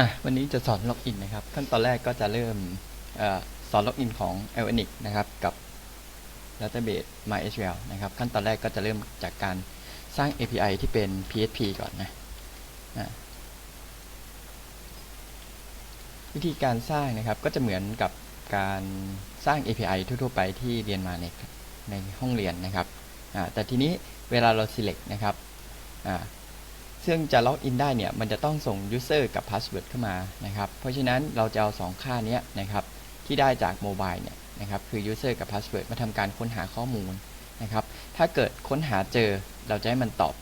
อะวันนี้จะสอนล็อกอินนะครับ ขั้นตอนแรกก็จะเริ่มอสอนล็อกอินของ a l a n i c นะครับกับ Database MySQL นะครับขั้นตอนแรกก็จะเริ่มจากการสร้าง API ที่เป็น PHP ก่อนนะะวิธีการสร้างนะครับก็จะเหมือนกับการสร้าง API ทั่วๆไปที่เรียนมาในในห้องเรียนนะครับแต่ทีนี้เวลาเรา select นะครับ ซึ่งจะล็อกอินได้เนี่ยมันจะต้องส่ง user กับ password เข้ามานะครับ เพราะฉะนั้นเราจะเอา 2 ค่านี้นะครับที่ได้จากโมบายเนี่ยนะครับคือ user กับ password มาทำการค้นหาข้อมูลนะครับ ถ้าเกิดค้นหาเจอเราจะให้มันตอบ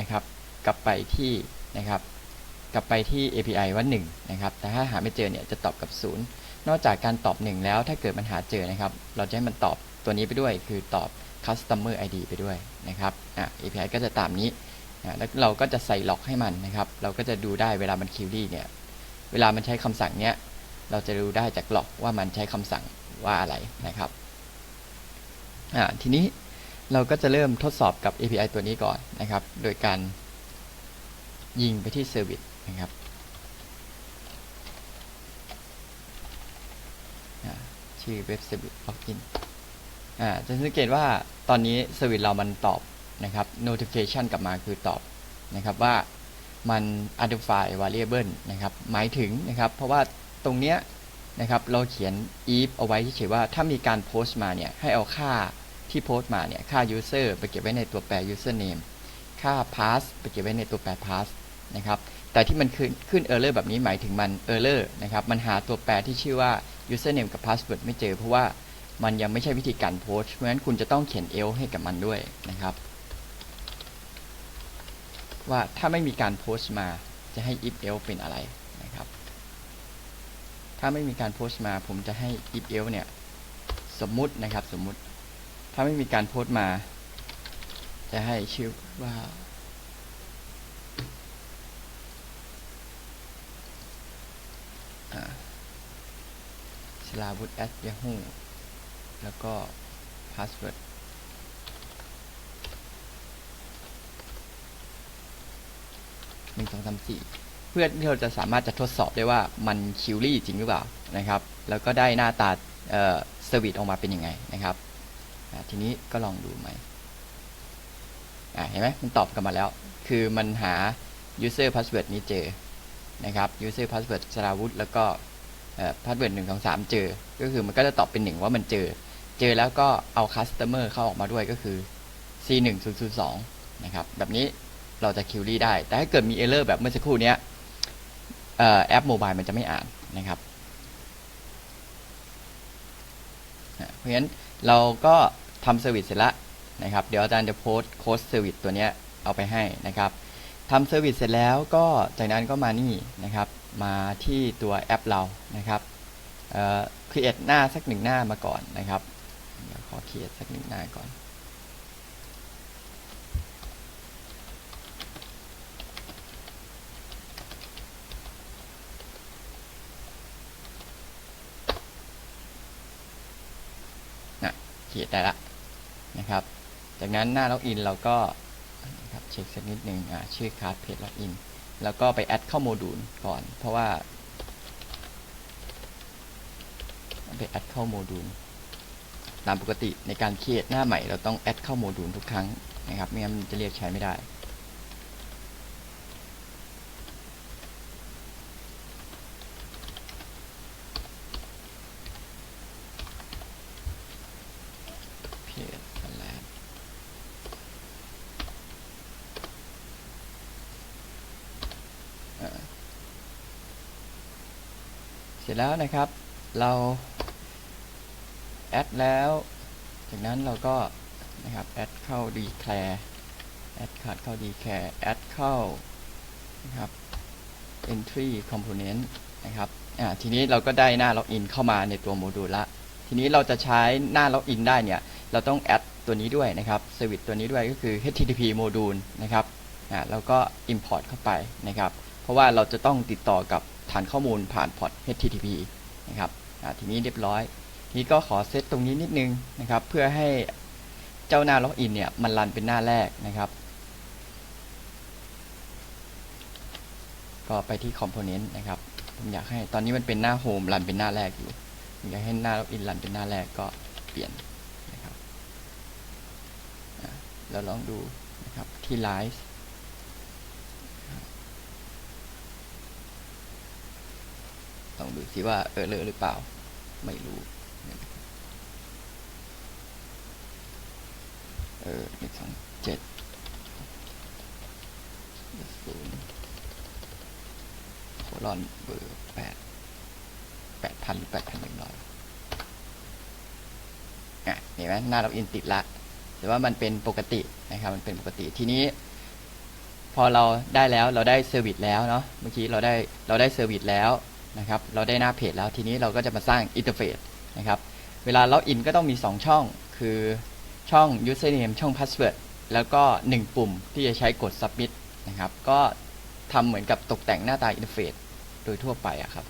นะครับ กลับไปที่นะครับ กลับไปที่ API ว่า1นะครับ แต่ถ้าหาไม่เจอเนี่ยจะตอบกับ 0 นอกจากการตอบ 1 แล้วถ้าเกิดมันหาเจอนะครับ เราจะให้มันตอบตัวนี้ไปด้วย คือตอบ customer ID ไปด้วยนะครับอะ API ก็จะตามนี้ แล้วเราก็จะใส่ล็อกให้มันนะครับ เราก็จะดูได้เวลามันคิวรี่เนี่ย เวลามันใช้คำสั่งเนี้ย เราจะดูได้จากล็อกว่ามันใช้คำสั่งว่าอะไรนะครับ ทีนี้เราก็จะเริ่มทดสอบกับ API ตัวนี้ก่อนนะครับ โดยการยิงไปที่เซอร์วิสนะครับชื่อเว็บเซอร์วิสล็อกอินอ่าจะสังเกตว่าตอนนี้เซอร์วิสเรามันตอบ นะครับ notification กลับมาคือตอบนะครับว่ามัน identify variable นะครับ หมายถึงนะครับ เพราะว่าตรงเนี้ยนะครับเราเขียน if เอาไว้เฉยว่าถ้ามีการโพสต์มาเนี่ยให้เอาค่าที่โพสต์มาเนี่ยค่า user ไปเก็บไว้ในตัวแปร username ค่า pass ไปเก็บไว้ในตัวแปร pass นะครับแต่ที่มันขึ้นขึ้น error แบบนี้หมายถึงมัน error นะครับมันหาตัวแปรที่ชื่อว่า username กับ password ไม่เจอ เพราะว่ามันยังไม่ใช่วิธีการโพสต์เพราะฉะนั้นคุณจะต้องเขียน else ให้กับมันด้วยนะครับ ว่าถ้าไม่มีการโพสต์มาจะให้ if else เป็นอะไรนะครับ ถ้าไม่มีการโพสต์มา ผมจะให้ if else เนี่ยสมมุตินะครับสมมุติ ถ้าไม่มีการโพสต์มา จะให้ชื่อว่า ชลาวุธ at yahoo แล้วก็ password หนึ่งสองสามสี่เพื่อที่เราจะสามารถจะทดสอบได้ว่ามันคิวรี่จริงหรือเปล่านะครับ แล้วก็ได้หน้าตาเอ่อเซอร์วิสออกมาเป็นยังไงนะครับทีนี้ก็ลองดูไหมเห็นไหมมันตอบกลับมาแล้ว คือมันหา user password นี้เจอนะครับ user password สราวุธแล้วก็ password หนึ่งสองสามเจอ ก็คือมันก็จะตอบเป็นหนึ่งว่ามันเจอ เจอแล้วก็เอา customer เข้าออกมาด้วยก็คือ c 1 0 0 2นะครับ แบบนี้ เราจะคิวรี่ได้ แต่ถ้าเกิดมีเอ r ร์แบบเมื่อสักครู่นี้แอปโมบายมันจะไม่อ่านนะครับ เพราะฉะนั้นเราก็ทำเซอร์วิสเสร็จแล้วนะครับ เดี๋ยวอาจารย์จะโพสต์โค้ดเซอร์วิสตัวนี้เอาไปให้นะครับทำเซอร์วิสเสร็จแล้วก็จากนั้นก็มานี่นะครับ มาที่ตัวแอปเรานะครับเอ่อ create หน้าสักหนึ่งหน้ามาก่อนนะครับเดี๋ยวขอ create สักหนึ่งหน้าก่อน นะเขียนได้ละนะครับ จากนั้นหน้าล็อกอินเราก็นะครับเช็คสักนิดหนึ่งชื่อค a า d เพจล็อกอินแล้วก็ไปแอดเข้าโมดูลก่อน เพราะว่าไปแอดเข้าโมดูลตามปกติในการเคียดหน้าใหม่เราต้องแอดเข้าโมดูลทุกครั้งนะครับไม่งั้นจะเรียกใช้ไม่ได้ เพจสแลนเสร็จแล้วนะครับ เราแอดแล้ว จากนั้นเราก็นะครับแอดเข้า declare แอดขาดเข้า declare แอดเข้านะครับ entry component นะครับอ่าทีนี้เราก็ได้หน้าล็อกอินเข้ามาในตัวโมดูลละ ทีนี้เราจะใช้หน้าล็อกอินได้เนี่ย เราต้องแอดตัวนี้ด้วยนะครับเซอร์วิสตัวนี้ด้วยก็คือ http โมดูลนะครับอ่าแล้วก็ import เข้าไปนะครับ เพราะว่าเราจะต้องติดต่อกับ ฐานข้อมูลผ่านพอร์ต http นะครับทีนี้เรียบร้อย ทีนี้ก็ขอเซตตรงนี้นิดนึงนะครับ เพื่อให้เจ้าหน้าล็อกอินเนี่ยมันรันเป็นหน้าแรกนะครับ ก็ไปที่ component นะครับ ผมอยากให้ตอนนี้มันเป็นหน้าโฮมรันเป็นหน้าแรกอยู่อยากให้หน้าล็อกอินรันเป็นหน้าแรกก็เปลี่ยนนะครับอะเราลองดูนะครับที่ไลฟ์ ลองดูสิว่าเออเลอหรือเปล่า ไม่รู้เออหนึ่งสองเจ็ดศูนย์โคลอนเบอร์แปดแปดพันหรือแปดพันหนึ่งร้อยอะเห็นไหมหน้าล็อกอินติดละแต่ว่ามันเป็นปกตินะครับ มันเป็นปกติทีนี้ พอเราได้แล้วเราได้เซอร์วิสแล้วเนาะเมื่อกี้เราได้เราได้เซอร์วิสแล้ว นะครับ เราได้หน้าเพจแล้วทีนี้เราก็จะมาสร้างอินเทอร์เฟซนะครับ เวลาล็อกอินก็ต้องมี 2 ช่อง คือช่อง username ช่อง password แล้วก็ 1 ปุ่มที่จะใช้กด submit นะครับ ก็ทำเหมือนกับตกแต่งหน้าตาอินเทอร์เฟซโดยทั่วไปอะครับ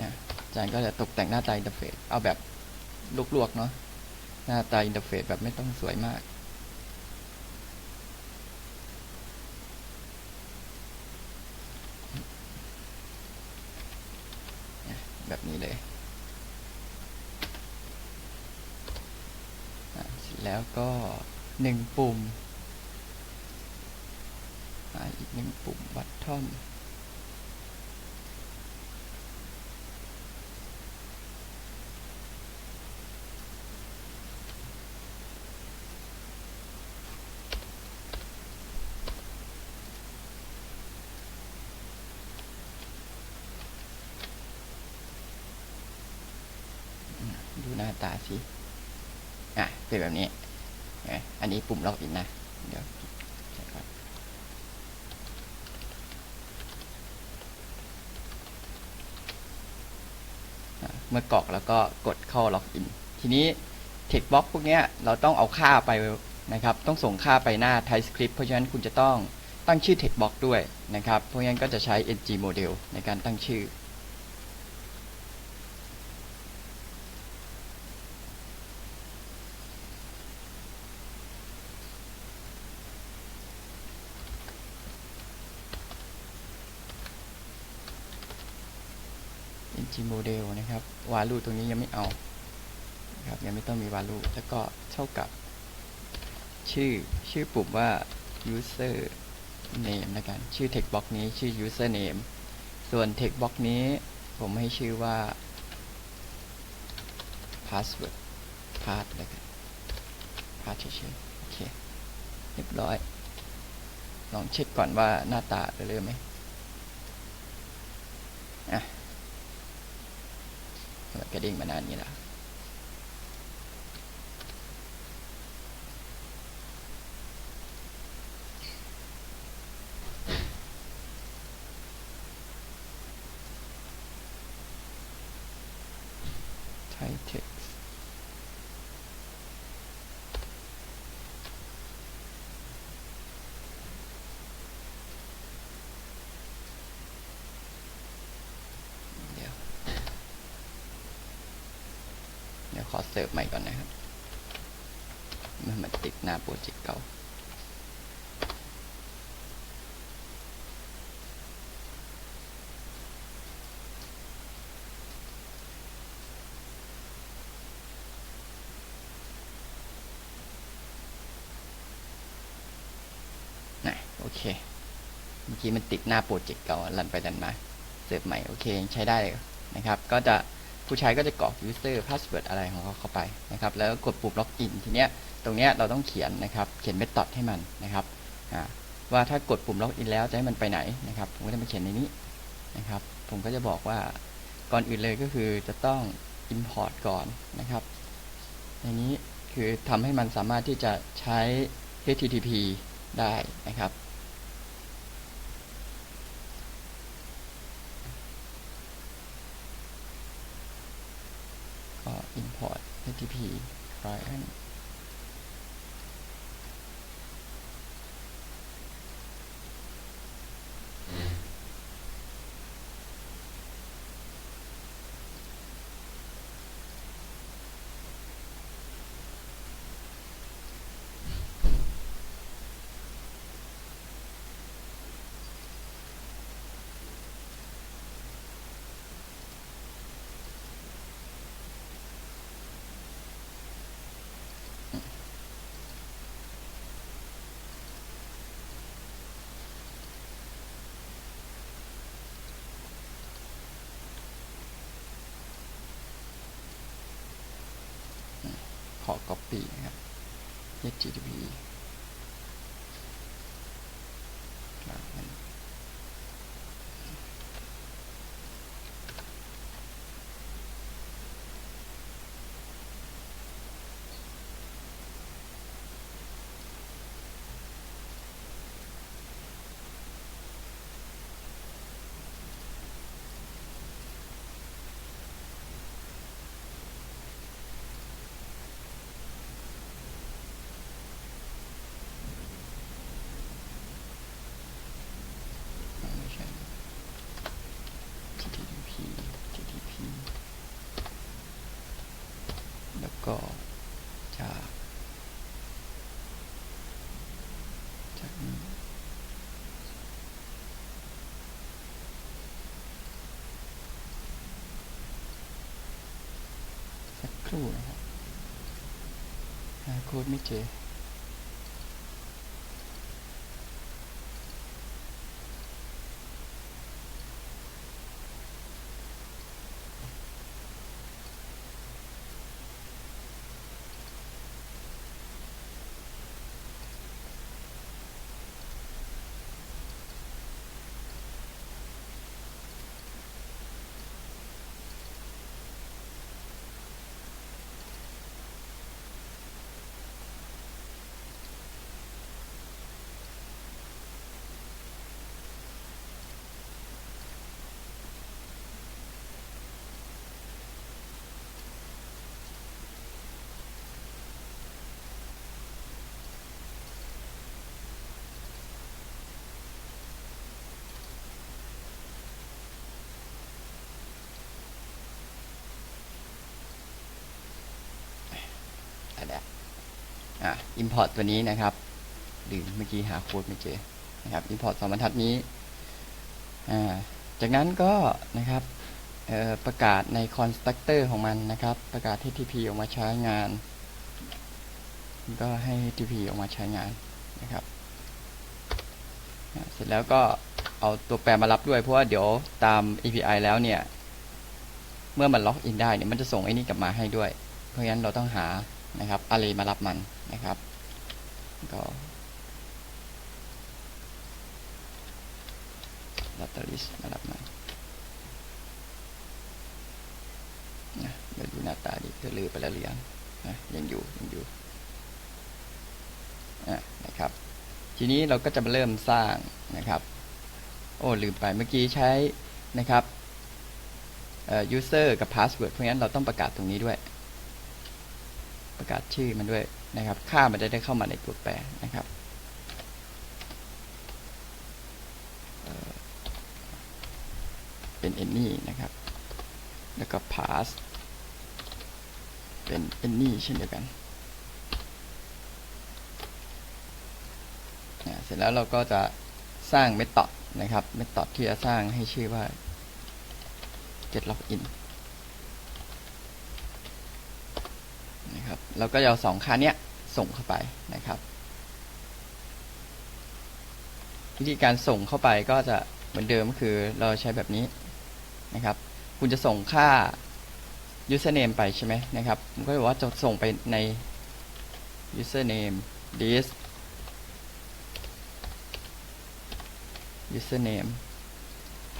นะอาจารย์ก็จะตกแต่งหน้าตาอินเทอร์เฟซเอาแบบลวกๆเนาะหน้าตาอินเทอร์เฟซแบบไม่ต้องสวยมาก แบบนี้ เลยอะเสร็จแล้วก็หนึ่งปุ่มอีกหนึ่งปุ่มบัตทอมดูหน้าตาสิ อะ เป็นแบบนี้ อันนี้ปุ่มล็อกอินนะ เดี๋ยวเมื่อกรอกแล้วก็กดเข้าล็อกอิน ทีนี้ text box พวกนี้เราต้องเอาค่าไปนะครับ ต้องส่งค่าไปหน้า TypeScript เพราะฉะนั้นคุณจะต้องตั้งชื่อ text box ด้วยนะครับ เพราะงั้นก็จะใช้ ng model ในการตั้งชื่อ ng model นะครับ value ตรงนี้ยังไม่เอาครับยังไม่ต้องมี value แล้วก็เท่ากับ ชื่อชื่อปุ่มว่า user name นะกันชื่อ text box นี้ชื่อ user name ส่วน text box นี้ผมให้ชื่อว่า password pass แล้วกัน pass เฉยๆโอเคเรียบร้อย ลองเช็คก่อนว่าหน้าตาเรื่อยไหมอะ กระดิ่งมานานนี้แล้วไทเทคซ์เดี๋ยว เดี๋ยวขอเสิ ร์ฟใหม่ก่อนนะครับเมันมันติดหน้าโปรเจกต์เก่านะโอเค เมื่อกี้มันติดหน้าโปรเจกต์เก่ารันไปรันมา เสิร์ฟใหม่ โอเค ใช้ได้เลยนะครับ ก็จะ ผู้ใช้ก็จะกรอก user password อะไรของเขาเข้าไปนะครับแล้วกดปุ่ม login ทีเนี้ยตรงเนี้ยเราต้องเขียนนะครับเขียน method ให้มันนะครับว่าถ้ากดปุ่ม login แล้วจะให้มันไปไหนนะครับผมก็จะมาเขียนในนี้นะครับผมก็จะบอกว่าก่อนอื่นเลยก็คือจะต้อง import ก่อนนะครับในนี้คือทำให้มันสามารถที่จะใช้ HTTP ได้นะครับ ก็ import HTTP client ขอ Copy นะครับ get GDP ครู่นะครับหาโค้ดไม่เจอ import ตัวนี้นะครับลืมเมื่อกี้หาโค้ดไม่เจอนะครับ import สองบรรทัดนี้ จากนั้นก็นะครับประกาศใน constructor ของมันนะครับ ประกาศ HTTP ออกมาใช้งาน ก็ให้ HTTP ออกมาใช้งานนะครับ เสร็จแล้วก็เอาตัวแปรมารับด้วยเพราะว่าเดี๋ยวตาม API แล้วเนี่ย เมื่อมันล็อกอินได้เนี่ยมันจะส่งไอ้นี่กลับมาให้ด้วย เพราะฉะนั้นเราต้องหานะครับ array มารับมัน นะครับ ก็ data list มารับมันนะเดี๋ยวดูหน้าตาดิเธอลือไปแล้วหรือยังนะยังอยู่ยังอยู่นะครับ ทีนี้เราก็จะมาเริ่มสร้างนะครับ โอ้ลืมไปเมื่อกี้ใช้นะครับเอ่อ user กับ password เพราะงั้นเราต้องประกาศตรงนี้ด้วย ประกาศชื่อมันด้วย นะครับ ค่ามันจะได้เข้ามาในตัวแปรนะครับเป็น any นะครับ แล้วก็ pass เป็น any เช่นเดียวกัน เสร็จแล้วเราก็จะสร้าง method นะครับ method ที่จะสร้างให้ชื่อว่า get login นะครับเราก็จะเอาสองค่าเนี้ยส่งเข้าไปนะครับ วิธีการส่งเข้าไปก็จะเหมือนเดิมก็คือเราใช้แบบนี้นะครับ คุณจะส่งค่า username ไปใช่ไหมนะครับผมก็จะบอกว่าจะส่งไปใน username this username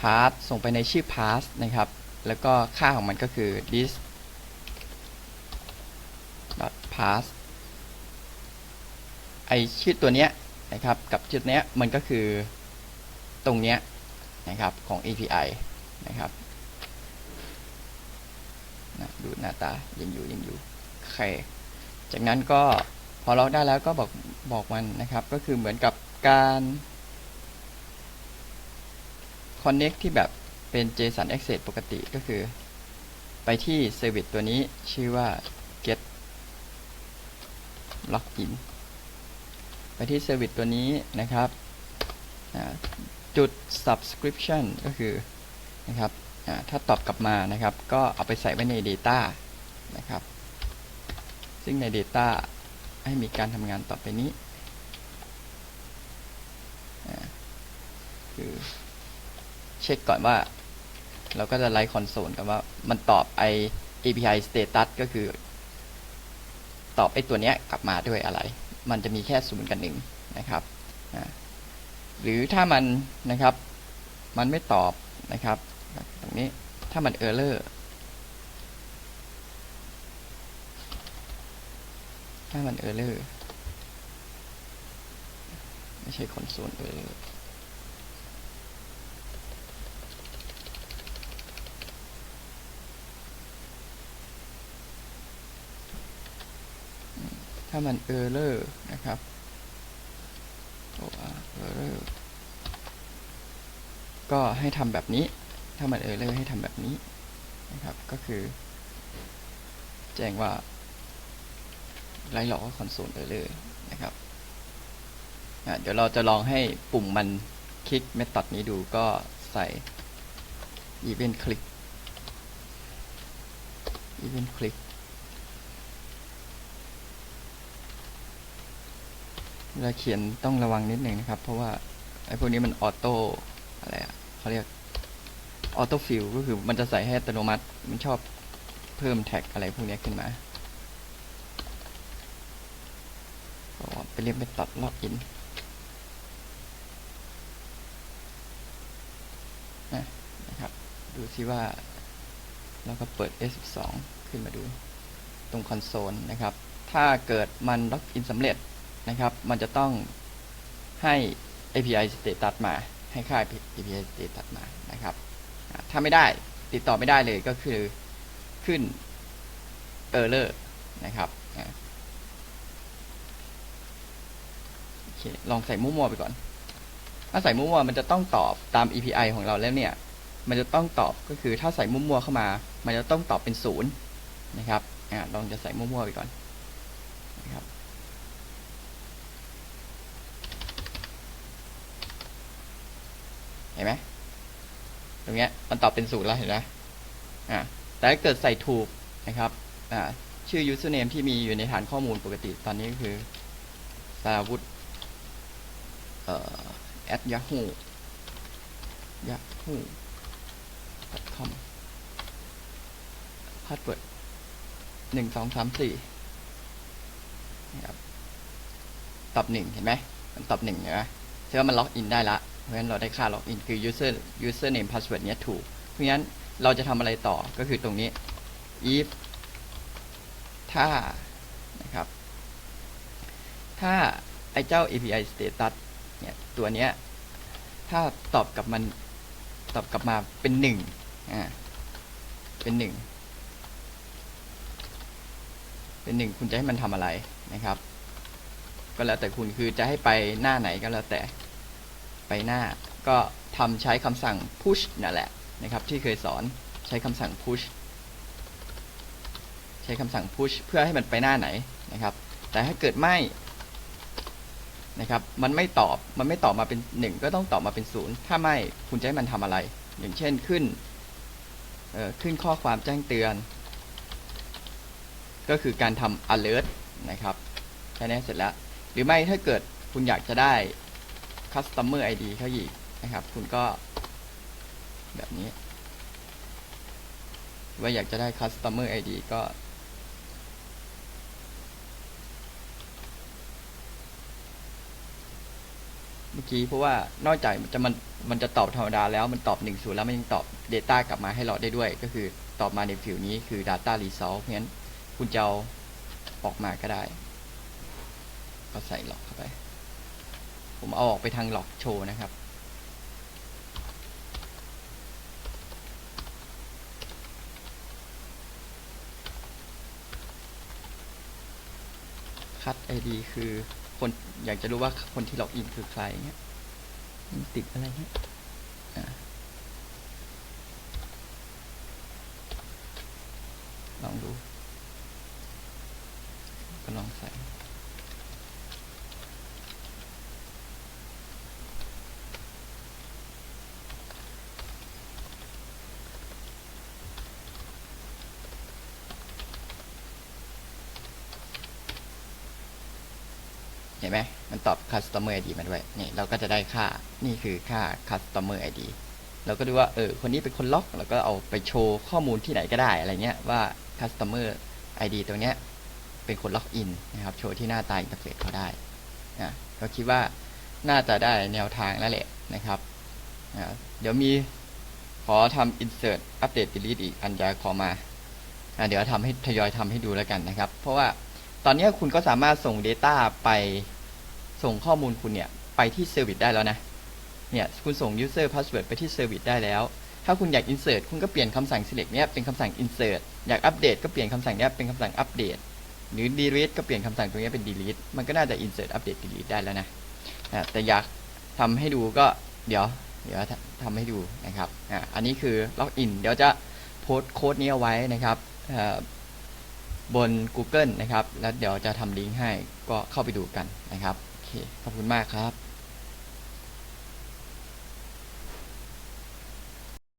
pass ส่งไปในชื่อ pass นะครับ แล้วก็ค่าของมันก็คือ this pass ไอชื่อตัวเนี้ยนะครับกับจุดเนี้ยมันก็คือตรงเนี้ยนะครับของ API นะครับนะดูหน้าตายังอยู่ยังอยู่โอเคจากนั้นก็พอล็อกได้แล้วก็บอกบอกมันนะครับ ก็คือเหมือนกับการ connect ที่แบบเป็น JSON Access ปกติก็คือ ไปที่ Service ตัวนี้ชื่อว่า get login ไปที่ Service ตัวนี้นะครับ จุด subscription ก็คือนะครับถ้าตอบกลับมานะครับ ก็เอาไปใส่ไว้ใน Data นะครับ ซึ่งใน Data ให้มีการทำงานต่อไปนี้คือเช็คก่อนว่า เราก็จะไลฟ์คอนโซลกันว่ามันตอบไอ API status ก็คือ ตอบไอ้ตัวเนี้ยกลับมาด้วยอะไร มันจะมีแค่ศูนย์กับหนึ่งนะครับหรือถ้ามันนะครับ มันไม่ตอบนะครับ ตรงนี้ถ้ามันเออร์เลอร์ถ้ามันเออร์เลอร์ไม่ใช่คอนโซลเออร์เลอร์ ถ้ามันเออร์เลอร์นะครับโอ้เออร์เลอร์ก็ให้ทำแบบนี้ ถ้ามันเออร์เลอร์ให้ทำแบบนี้นะครับ ก็คือ แจ้งว่าไล่หลอกว่าคอนโซลเออร์เลอร์นะครับอะเดี๋ยวเราจะลองให้ปุ่มมันคลิกเมธอดนี้ดูก็ใส่ event click event click เวลาเขียนต้องระวังนิดหนึ่งนะครับ เพราะว่าไอ้พวกนี้มันออโต้อะไรอะเขาเรียกออโต้ฟิลก็คือมันจะใส่ให้อัตโนมัติ มันชอบเพิ่มแท็กอะไรพวกนี้ขึ้นมาไปเรียกไปตัดล็อกอินนะครับ ดูซิว่า เราก็เปิด S12 ขึ้นมาดู ตรงคอนโซลนะครับ ถ้าเกิดมันล็อกอินสำเร็จ นะครับ มันจะต้องให้ API status มา ให้ค่า API status มานะครับ ถ้าไม่ได้ติดต่อไม่ได้เลยก็คือขึ้น error นะครับโอเคลองใส่มั่วๆไปก่อน ถ้าใส่มั่วๆมันจะต้องตอบตาม API ของเราแล้วเนี่ย มันจะต้องตอบก็คือถ้าใส่มั่วๆเข้ามา มันจะต้องตอบเป็นศูนย์นะครับ อ่าลองจะใส่มั่วๆไปก่อนนะครับ เห็นไหมต รงเนี้ยมันตอบเป็นศูนย์แล้วเห็นไหมอ่าแต่ถ้าเกิดใส่ถูกนะครับอ่าชื่อ username ที่มีอยู่ในฐานข้อมูลปกติตอนนี้ก็คือสาวุธเอ่อ at yahoo yahoo com พาสเวิร์ดหนึ่งสองสามสี่นะครับตอบหนึ่งเห็นไหมมันตอบหนึ่งเห็นไหมแสดงว่ามันล็อกอินได้ละ ราะฉะนั้นเราได้ค่าล็อกอินคือ user username password เนี้ยถูก เพราะฉะนั้นเราจะทำอะไรต่อก็คือตรงนี้ if ถ้านะครับ ถ้าไอ้เจ้า API status เนี่ยตัวเนี้ยถ้าตอบกลับมันตอบกลับมาเป็นหนึ่งอ่าเป็นหนึ่งเป็นหนึ่งคุณจะให้มันทำอะไรนะครับ ก็แล้วแต่คุณคือจะให้ไปหน้าไหนก็แล้วแต่ ไปหน้า ก็ทำใช้คำสั่ง push นั่นแหละนะครับ ที่เคยสอนใช้คำสั่ง push ใช้คำสั่ง push เพื่อให้มันไปหน้าไหนนะครับ แต่ถ้าเกิดไม่นะครับ มันไม่ตอบ มันไม่ตอบมาเป็นหนึ่งก็ต้องตอบมาเป็นศูนย์ถ้าไม่คุณจะให้มันทำอะไร อย่างเช่นขึ้นขึ้นข้อความแจ้งเตือน ก็คือการทำ alert นะครับแค่นี้เสร็จแล้ว หรือไม่ถ้าเกิดคุณอยากจะได้ customer ID เขาอีกนะครับ คุณก็ แบบนี้ ว่าอยากจะได้ customer ID ก็ เมื่อกี้เพราะว่านอกจากจะมันมันจะตอบธรรมดาแล้วมันตอบ1นศูนย์แล้วมันยังตอบ Data กลับมาให้เราได้ด้วย ก็คือตอบมาในฟิวนี้คือ Data Result เพราะฉะนั้นคุณจะเอาออกมาก็ได้ ก็ใส่หลอกเข้าไป ผมเอาออกไปทางหลอกโชว์นะครับ คัด ID คือคนอยากจะรู้ว่าคนที่ล็อกอินคือใครเงี้ยมันติดอะไรเงี้ยอะลองดู ก็ลองใส่ เห็นไหมมันตอบ customer ID มาด้วยนี่เราก็จะได้ค่านี่คือค่า customer ID เราก็ดูว่าเออคนนี้เป็นคนล็อกเราก็เอาไปโชว์ข้อมูลที่ไหนก็ได้อะไรเงี้ยว่า customer ID ตัวเนี้ยเป็นคนล็อกอินนะครับโชว์ที่หน้าตาอินเทอร์เฟซเขาได้นะก็คิดว่าน่าจะได้แนวทางแล้วแหละนะครับอ่าเดี๋ยวมีขอทำ insert update delete อีกอันจะขอมาอ่าเดี๋ยวทำให้ทยอยทำให้ดูแล้วกันนะครับ เพราะว่าตอนนี้คุณก็สามารถส่ง Data ไป ส่งข้อมูลคุณเนี่ยไปที่ Service ได้แล้วนะ เนี่ยคุณส่ง user password ไปที่ Service ได้แล้ว ถ้าคุณอยาก insert คุณก็เปลี่ยนคำสั่ง select เนี่ยเป็นคำสั่ง insert อยากอัปเดตก็เปลี่ยนคำสั่งเนี้ยเป็นคำสั่งอัปเดตหรือ delete ก็เปลี่ยนคำสั่งตรงเนี้ยเป็น delete มันก็น่าจะ insert update delete ได้แล้วนะอะแต่อยากทำให้ดูก็เดี๋ยวเดี๋ยวทำให้ดูนะครับอะอันนี้คือ login เดี๋ยวจะโพสต์โค้ดนี้เอาไว้นะครับบน Google นะครับ แล้วเดี๋ยวจะทำลิงก์ให้ก็เข้าไปดูกันนะครับ เคขอบคุณมากครับ